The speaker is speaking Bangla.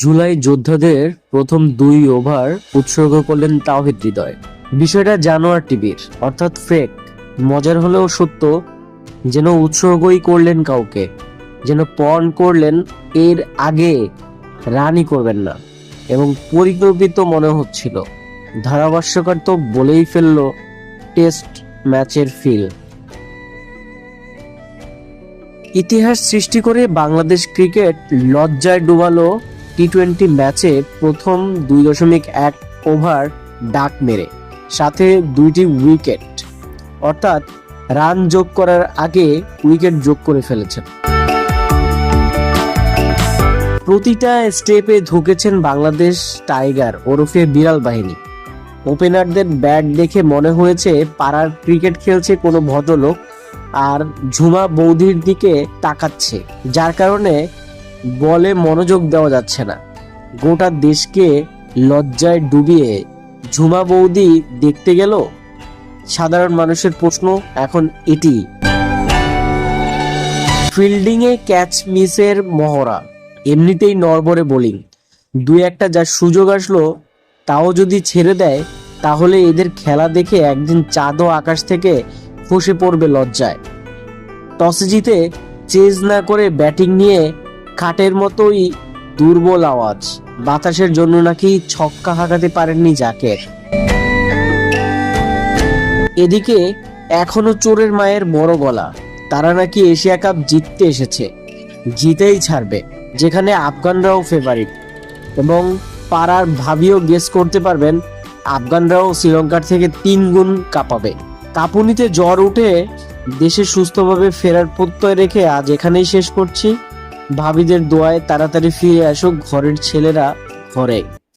জুলাই যোদ্ধাদের প্রথম দুই ওভার উৎসর্গ করলেন তাওহিদ হৃদয়। বিষয়টা জানোয়ার টিভির, অর্থাৎ ফেক মজার হলেও সত্য, যেন উৎসর্গই করলেন কাউকে, যেন পণ করলেন এর আগে রানই করবেন না, এবং পরিকল্পিত মনে হচ্ছিল। ধারাভাষ্যকার তো বলেই ফেলল, টেস্ট ম্যাচের ফিল। ইতিহাস সৃষ্টি করে বাংলাদেশ ক্রিকেট লজ্জায় ডুবালো টি টোয়েন্টি ম্যাচে প্রথম দুই দশমিক এক ওভার ডাক মেরে, সাথে দুইটি উইকেট অর্থাৎ রান যোগ করার আগে উইকেট যোগ করে ফেলেছেন। প্রতিটা স্টেপে ঢুকেছেন বাংলাদেশ টাইগার ওরফে বিড়াল বাহিনী। ওপেনারদের ব্যাট দেখে মনে হয়েছে পাড়ার ক্রিকেট খেলছে কোনো ভদ্রলোক, আর ঝুমা বৌদির দিকে তাকাচ্ছে, যার কারণে বলে মনোযোগ দেওয়া যাচ্ছে না। গোটা দেশকে লজ্জায় ডুবিয়ে ঝুমা বৌদি দেখতে গেল? সাধারণ মানুষের প্রশ্ন এখন এটি। ফিল্ডিংয়ে ক্যাচ মিসের মহড়া, এমনিতেই নরবরে বোলিং দু একটা যা সুযোগ আসলো, তাও যদি ছেড়ে দেয়, তাহলে এদের খেলা দেখে একদিন চাঁদও আকাশ থেকে খসে পড়বে লজ্জায়। টসে জিতে চেজ না করে ব্যাটিং নিয়ে খাটের মতোই দুর্বল আওয়াজ। বাতাসের জন্য নাকি ছক্কা হাঁকাতে পারেননি জাকের। এদিকে এখনও চোরের মায়ের বড় গলা। তারা নাকি এশিয়া কাপ জিততে এসেছে। জিতেই ছাড়বে, যেখানে আফগানরাও ফেভারিট এবং পাড়ার ভাবিও গেস করতে পারবেন, আফগানরাও শ্রীলঙ্কার থেকে তিন গুণ কাঁপাবে। কাঁপুনিতে জ্বর উঠে দেশে সুস্থভাবে ফেরার প্রত্যয় রেখে আজ এখানেই শেষ করছি। ভাবিদের দোয়ায় তাড়াতাড়ি ফিরে আসো ঘরের ছেলেরা ঘরে।